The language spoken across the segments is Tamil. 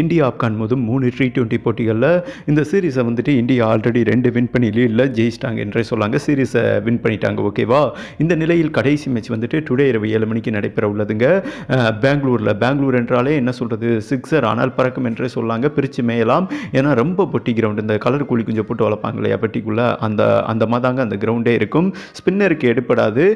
இந்தியா ஆப்கான் மோதும் மூணு டி டுவெண்ட்டி போட்டிகளில் இந்த சீரீஸை வந்துட்டு இந்தியா ஆல்ரெடி ரெண்டு வின் பண்ணி லீடில் ஜெயிச்சிட்டாங்க என்றே சொல்லாங்க. சீரீஸை வின் பண்ணிட்டாங்க ஓகேவா இந்த நிலையில் கடைசி மேட்ச் வந்துட்டு டுடே இரவு ஏழு மணிக்கு நடைபெற உள்ளதுங்க. பெங்களூரில் பெங்களூர் என்றாலே என்ன சொல்கிறது சிக்ஸர் ஆனால் பறக்கும் என்றே சொல்லாங்க. பிரித்து மேயலாம். ஏன்னா ரொம்ப பொட்டி கிரவுண்ட் இந்த கலர் கூலி கொஞ்சம் போட்டு வளர்ப்பாங்க இல்லையா பெட்டிக்குள்ளே? அந்த அந்த மாதாங்க அந்த கிரவுண்டே இருக்கும். ஸ்பின்னருக்கு எடுப்படாது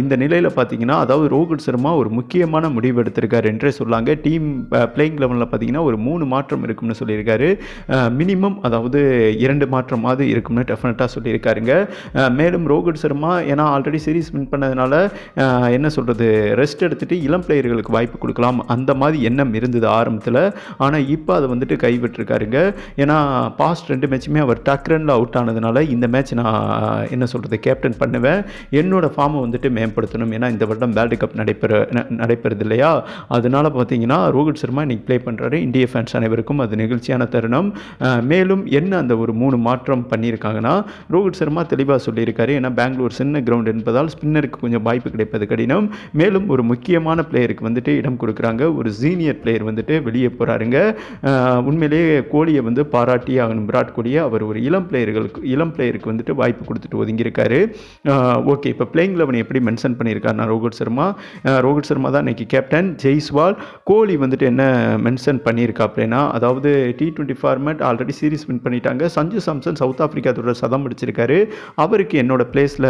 இந்த நிலையில் பார்த்தீங்கன்னா அதாவது ரோஹித் சர்மா ஒரு முக்கியமான முடிவு எடுத்திருக்கார் என்றே சொல்லாங்க. டீம் பிளேயிங் லெவலில் பார்த்தீங்கன்னா ஒரு மூணு மாற்றம் இருக்கும்னு சொல்லியிருக்காரு. மினிமம் அதாவது இரண்டு மாற்றமாவது இருக்கும்னு டெஃபினட்டாக சொல்லியிருக்காருங்க. மேலும் ரோஹித் சர்மா ஏன்னா ஆல்ரெடி சீரிஸ் வின் பண்ணதுனால என்ன சொல்கிறது ரெஸ்ட் எடுத்துட்டு இளம் பிளேயர்களுக்கு வாய்ப்பு கொடுக்கலாம். அந்த மாதிரி எண்ணம் இருந்தது ஆரம்பத்தில். ஆனால் இப்போ அதை வந்துட்டு கைவிட்டிருக்காருங்க. ஏன்னா பாஸ்ட் ரெண்டு மேட்சுமே அவர் டக்ரனில் அவுட் ஆனதுனால இந்த மேட்ச் நான் என்ன சொல்கிறது கேப்டன் பண்ணுவேன். என்னோடய ஃபார்மை வந்துட்டு மேம்படுத்தணும். ஏன்னா இந்த வருடம் வேர்ல்டு கப் நடைபெற ந- நடைபெறுது இல்லையா? அதனால் பார்த்தீங்கன்னா ரோஹித் சர்மா இன்னைக்கு ப்ளே பண்ணுறாரு இந்திய ஃபேன்ஸ் அனைவருக்கும் அது நிகழ்ச்சியான தருணம். மேலும் என்ன அந்த ஒரு மூணு மாற்றம் பண்ணியிருக்காங்கன்னா ரோஹித் சர்மா தெளிவாக சொல்லியிருக்காரு. ஏன்னா பெங்களூர் சின்ன கிரவுண்ட் என்பதால் ஸ்பின்னருக்கு கொஞ்சம் வாய்ப்பு கிடைப்பது கடினம். மேலும் ஒரு முக்கியமான பிளேயருக்கு வந்துட்டு இடம் கொடுக்குறாங்க. ஒரு சீனியர் பிளேயர் வந்துட்டு வெளியே போகிறாருங்க உண்மையிலேயே கோலியை வந்து பாராட்டி ஆகணும். விராட் கோலியை அவர் ஒரு இளம் பிளேயர்களுக்கு இளம் பிளேயருக்கு வந்துட்டு வாய்ப்பு கொடுத்துட்டு ஒதுங்கியிருக்காரு. ஓகே. இப்போ பிளேயிங் லெவன் எப்படி மென்ஷன் பண்ணியிருக்காருனா ரோஹித் சர்மா. ரோஹித் சர்மா தான் இன்னைக்கு கேப்டன் ஜெய்ஸ்வால். கோலி வந்துட்டு என்ன மென்ஷன் பண்ணியிருக்கா அதாவது T twenty format already series win பண்ணிட்டாங்க. சஞ்சு சாம்சன் சவுத் ஆஃப்ரிக்கா சதம் அடிச்சிருக்காரு அவருக்கு என்னோட பிளேஸில்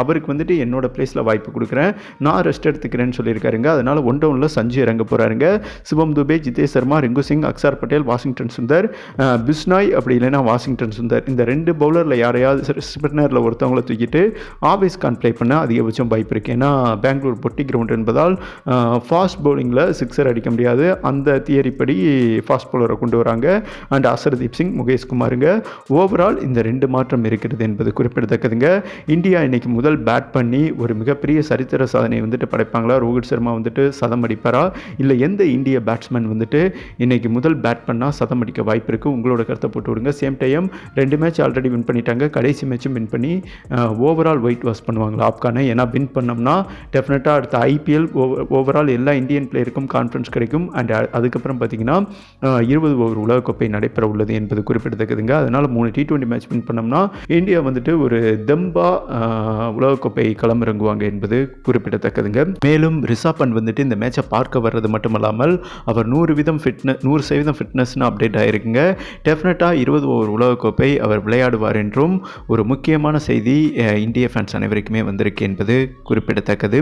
அவருக்கு வந்துட்டு என்னோட பிளேஸில் வாய்ப்பு கொடுக்குறேன். நான் ரெஸ்ட் எடுத்துக்கிறேன்னு சொல்லியிருக்காருங்க. அதனால் ஒன் டவுனில் சஞ்சு இறங்க போகிறாருங்க சிவம் துபே ஜிதேஷ் சர்மா ரிங்கு சிங் அக்சார் பட்டேல் வாஷிங்டன் சுந்தர் பிஸ்னாய் அப்படி இல்லைன்னா வாஷிங்டன் சுந்தர். இந்த ரெண்டு பவுலரில் யாரையாவது ஸ்பின்னரில் ஒருத்தவங்கள தூக்கிட்டு ஆவேஸ் கான் ப்ளே பண்ண அதிகபட்சம் வாய்ப்பு இருக்குது ஏன்னா பெங்களூர் பொட்டி கிரவுண்ட் என்பதால் ஃபாஸ்ட் பவுலிங்கில் சிக்ஸர் அடிக்க முடியாது. அந்த தியரி படி ஃபாஸ்ட் பவுலரை கொண்டு வராங்க. அண்ட் அசர்தீப் சிங் முகேஷ் குமாருங்க ஓவரால் இந்த ரெண்டு மாற்றம் இருக்கிறது என்பது குறிப்பிடத்தக்கதுங்க. இந்தியா இன்றைக்கி முதல் பேட் பண்ணி ஒரு மிகப்பெரிய சரித்திர சாதனை வந்துட்டு படைப்பாங்களா? ரோஹித் சர்மா வந்துட்டு சதம் அடிப்பாரா? இல்லை எந்த இந்திய பேட்ஸ்மேன் வந்துட்டு இன்னைக்கு முதல் பேட் பண்ணால் சதம் அடிக்க வாய்ப்பு இருக்குது உங்களோட கருத்தை போட்டு விடுங்க. சேம் டைம் ரெண்டு மேட்ச் ஆல்ரெடி வின் பண்ணிட்டாங்க. கடைசி மேட்சும் வின் பண்ணி ஓவரால் ஒயிட் வாஷ் பண்ணுவாங்களா? ஆப்கானை ஏன்னா வின் பண்ணோம்னா டெஃபினட்டாக அடுத்த ஐபிஎல் ஓவரால் எல்லா இந்தியன் பிளேயருக்கும் கான்ஃபிடன்ஸ் கிடைக்கும். அண்ட் அதுக்கப்புறம் பார்த்தீங்கன்னா இருபது ஓவர் உலகக்கோப்பை நடைபெற உள்ளது என்பது குறிப்பிடத்தக்கதுங்க. அதனால் மூணு டி டுவெண்ட்டி மேட்ச் வின் பண்ணோம்னா இந்தியா வந்துட்டு ஒரு தெம்பா உலகக்கோப்பை களமிறங்குவாங்க என்பது குறிப்பிடத்தக்கதுங்க. மேலும் ரிஷப் பண்ட் வந்துட்டு இந்த மேட்சை பார்க்க வர்றது மட்டுமல்லாமல் அவர் நூறு வீதம் ஃபிட்னஸ் நூறு சதவீதம் ஃபிட்னஸ்னு அப்டேட் ஆயிருக்குங்க. டெஃபினட்டாக இருபது ஓவர் உலகக்கோப்பை அவர் விளையாடுவார் என்றும் ஒரு முக்கியமான செய்தி இந்திய ஃபேன்ஸ் அனைவருக்குமே வந்திருக்கு என்பது குறிப்பிடத்தக்கது.